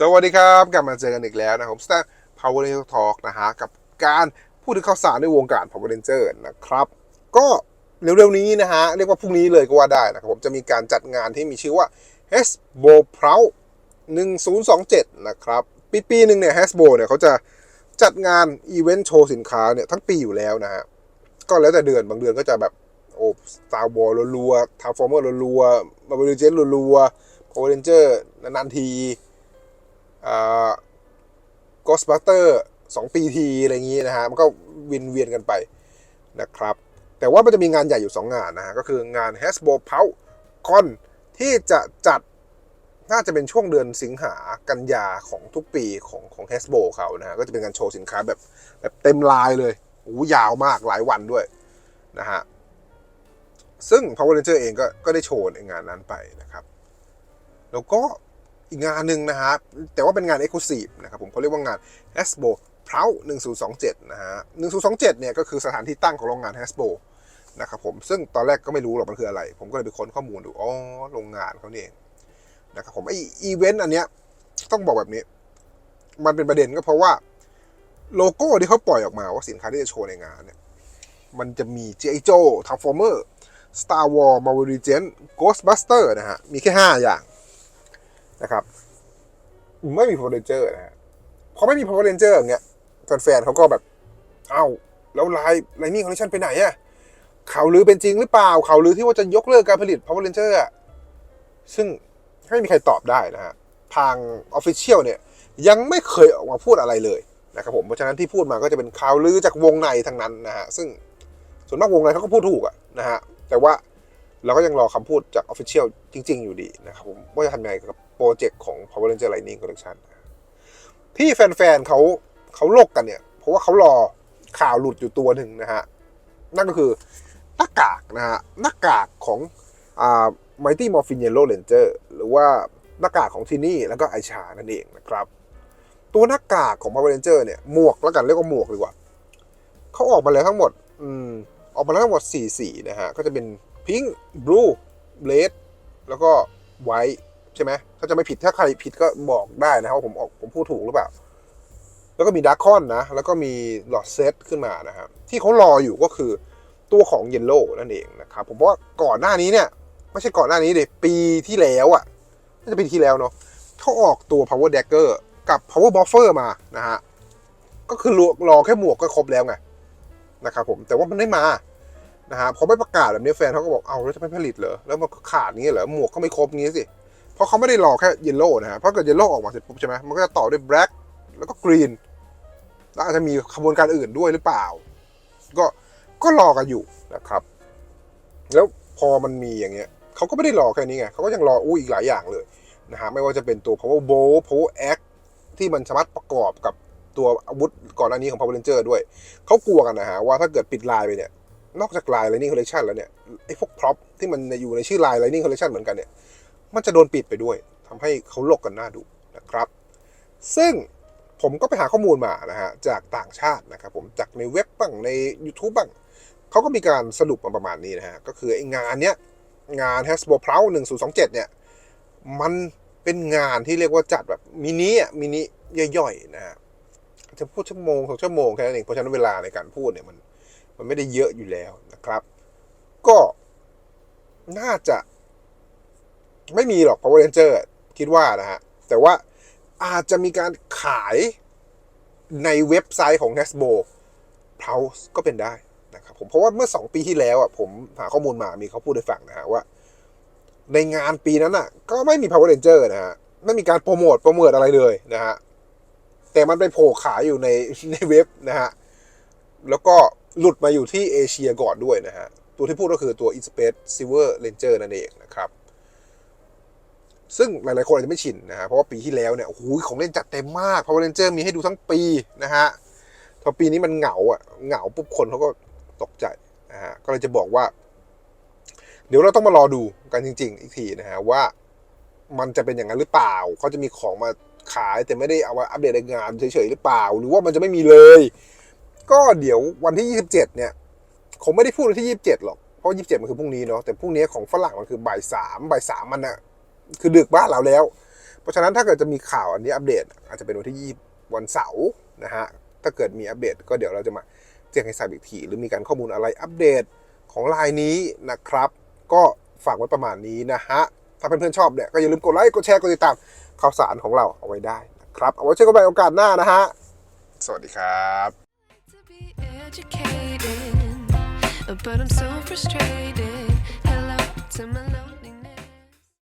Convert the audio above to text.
สวัสดีครับ กลับมาเจอกันอีกแล้วนะครับผมสตาร์ Power Ranger Talk นะฮะกับการพูดถึงข่าวสารในวงการ Power Ranger นะครับ ก็เร็วๆนี้นะฮะ เรียกว่าพรุ่งนี้เลยก็ว่าได้นะครับผมจะมีการจัดงานที่มีชื่อว่า h a s b o Proud 1027 นะครับ ปีปีๆหนึ่งเนี่ย h a s b o เนี่ยเขาจะจัดงานอีเวนต์โชว์สินค้าเนี่ยทั้งปีอยู่แล้วนะฮะ ก็แล้วแต่เดือนบางเดือนก็จะแบบโอ้ Star Wars รัวๆ Transformer รัวๆ Marvel Legends รัวๆ Power Ranger นานๆที อ่า Ghostbuster สองปีทีอะไรอย่างนี้นะฮะมันก็เวียนเวียนกันไปนะครับ แต่ว่ามันจะมีงานใหญ่อยู่ 2 งานนะฮะก็คืองาน Hasbro p o w Con ที่จะจัดน่าจะเป็นช่วงเดือนสิงหากันยาของทุกปีของของ Hasbro เขานะฮะก็จะเป็นการโชว์สินค้าแบบแบบเต็มลายเลยโอ้ยาวมากหลายวันด้วยนะฮะซึ่ง Power Ranger เองก็ก็ได้โชว์ในงานนั้นไปนะครับ แล้วก็ อีกงานหนึ่งนะฮะแต่ว่าเป็นงาน Exclusive นะครับผมเขาเรียกว่างาน Hasbro p r o u d 1027 นะฮะ 1027 เนี่ยก็คือสถานที่ตั้งของโรงงาน Hasbro นะครับผมซึ่งตอนแรกก็ไม่รู้หรอกมันคืออะไร ผมก็เลยไปค้นข้อมูลดูอ๋อโรงงานเขาเนี่เองนะครับผมไออีเวนต์อันเนี้ยต้องบอกแบบนี้ มันเป็นประเด็นก็เพราะว่าโลโก้ที่เขาปล่อยออกมาว่าสินค้าที่จะโชว์ในงานเนี่ยมันจะมี G.I. Joe Transformer Star Wars Marvel Legends Ghostbuster นะฮะ มีแค่ 5 อย่าง นะครับ ไม่มี Power Ranger นะฮะพอไม่มี Power Ranger อย่างเงี้ยแฟนๆเขาก็แบบเอ้าแล้วไลน์ไลนิ่งคอลเลคชันไปไหนอะข่าวลือเป็นจริงหรือเปล่าข่าวลือที่ว่าจะยกเลิกการผลิต Power Ranger อะซึ่งไม่มีใครตอบได้นะฮะทาง Official เนี่ย ยังไม่เคยออกมาพูดอะไรเลยนะครับผมเพราะฉะนั้นที่พูดมาก็จะเป็นข่าวลือจากวงในทั้งนั้นนะฮะซึ่งส่วนมากวงในเขาก็พูดถูกอะนะฮะแต่ว่าเราก็ยังรอคำพูดจาก Official จริง ๆ อยู่ดีนะครับผมว่าจะทำยังไงกับ โปรเจกต์ของ Power Ranger Lightning Collection ที่แฟนๆเขาเขาโลกกันเนี่ย เพราะว่าเขารอข่าวหลุดอยู่ตัวหนึ่งนะฮะ นั่นก็คือหน้ากากนะฮะหน้ากากของอ่า Mighty Morphin Yellow Ranger หรือว่าหน้ากากของทีนี่แล้วก็ไอชานั่นเองนะครับ ตัวหน้ากากของ Power Ranger เนี่ยหมวกแล้วกันเรียกว่าหมวกดีกว่าเขาออกมาแล้วทั้งหมด อืม ออกมาแล้วทั้งหมด4สีนะฮะ ก็จะเป็นพิงค์บลูเ e ดแล้วก็ไวท์ ใช่ไหมถ้าจะไม่ผิดถ้าใครผิดก็บอกได้นะครับว่าผมออกผมพูดถูกหรือเปล่า แล้วก็มีดาร์คอนนะ แล้วก็มีหลอดเซตขึ้นมานะครับที่เขารออยู่ก็คือตัวของเยลโล่นั่นเองนะครับผมว่าก่อนหน้านี้เนี่ย ไม่ใช่ก่อนหน้านี้เลยปีที่แล้วอะ่ะน่าจะปีที่แล้วเนาะเขาออกตัว power dagger กับ power buffer มานะฮะก็คือรอรอแค่หมวกก็ครบแล้วไงนะครับผมแต่ว่ามันไม่มานะฮะพอไม่ประกาศแบบนี้แฟนเขาก็บอกเอาแล้วจะไม่ผลิตเหรอแล้วมันขาดงี้เหรอหมวกก็ไม่ครบงี้สิ เพราะเขาไม่ได้รอแค่เยลโล่นะฮะเพราะเกิดเยลโล่ออกมาเสร็จปุ๊บใช่ไหมมันก็จะต่อด้วยแบล็กแล้วก็กรีนแล้วอาจจะมีขบวนการอื่นด้วยหรือเปล่า ก็ก็รอกันอยู่นะครับ แล้วพอมันมีอย่างเงี้ยเขาก็ไม่ได้รอแค่นี้ไงเขาก็ยังรออู้อีกหลายอย่างเลยนะฮะไม่ว่าจะเป็นตัว power bow power axe ที่มันสามารถประกอบกับตัวอาวุธก่อนหน้านี้ของ power ranger ด้วย เขากลัวกันนะฮะว่าถ้าเกิดปิดลายไปเนี่ยนอกจากลาย Lightning Collection แล้วเนี่ยไอ้พวกพร็อพที่มันอยู่ในชื่อลาย Lightning Collection เหมือนกันเนี่ย มันจะโดนปิดไปด้วยทำให้เขาลกกันหน้าดูนะครับ ซึ่งผมก็ไปหาข้อมูลมานะฮะจากต่างชาตินะครับผมจากในเว็บบ้างใน YouTube บ้างเขาก็มีการสรุปมาประมาณนี้นะฮะก็คือไอ้งานเนี้ยงาน Hasbro p r o u 1027 เนี่ย มันเป็นงานที่เรียกว่าจัดแบบมินิอะมินิย่อยๆนะฮะจะพูดชั่วโมงสองชั่วโมงแค่นั้นเองเพราะฉะนั้นเวลาในการพูดเนี่ยมันมันไม่ได้เยอะอยู่แล้วนะครับ ก็น่าจะ ไม่มีหรอก Power Ranger คิดว่านะฮะ แต่ว่าอาจจะมีการขายในเว็บไซต์ของ Hasbro p r o u s ก็เป็นได้นะครับผมเพราะว่าเมื่อ 2 ปีที่แล้วอะผมหาข้อมูลมามีเขาพูดให้ฟังนะฮะว่า ในงานปีนั้นอะ ก็ไม่มี Power Ranger นะฮะ ไม่มีการโปรโมทโปรโมทอะไรเลยนะฮะ แต่มันไปโผล่ขายอยู่ในในเว็บนะฮะ แล้วก็หลุดมาอยู่ที่เอเชียก่อนด้วยนะฮะ ตัวที่พูดก็คือตัว i n s p a c e Silver Ranger นั่นเองนะครับ ซึ่งหลายๆคนอาจจะไม่ชินนะฮะเพราะว่าปีที่แล้วเนี่ยโอ้โหของเล่นจัดเต็มมาก Power Ranger มีให้ดูทั้งปีนะฮะพอปีนี้มันเหงาอะเหงาปุ๊บคนเขาก็ตกใจนะฮะก็เลยจะบอกว่า เดี๋ยวเราต้องมารอดูกันจริง ๆ อีกทีนะฮะว่ามันจะเป็นอย่างนั้นหรือเปล่า เขาจะมีของมาขายแต่ไม่ได้เอามาอัปเดตในงานเฉยๆหรือเปล่า หรือว่ามันจะไม่มีเลย ก็เดี๋ยววันที่ 27 เนี่ยคงไม่ได้พูดวันที่ 27 หรอก เพราะ 27 มันคือพรุ่งนี้เนาะแต่พรุ่งนี้ของฝรั่งมันคือบ่ายสามบ่ายสามมันอะ คือดึกบ้านเราแล้ว เพราะฉะนั้นถ้าเกิดจะมีข่าวอันนี้อัปเดต อาจจะเป็นวันที่20วันเสาร์นะฮะถ้าเกิดมีอัปเดต ก็เดี๋ยวเราจะมาแจ้งให้ทราบอีกทีหรือมีการข้อมูลอะไรอัปเดตของไลน์นี้นะครับ ก็ฝากไว้ประมาณนี้นะฮะถ้าเพื่อนๆชอบเนี่ยก็อย่าลืมกดไลค์กดแชร์กดติดตามข่าวสารของเราเอาไว้ได้นะครับ เอาไว้เจอกันใหม่โอกาสหน้านะฮะสวัสดีครับ but I'm so frustrated. Hello to my.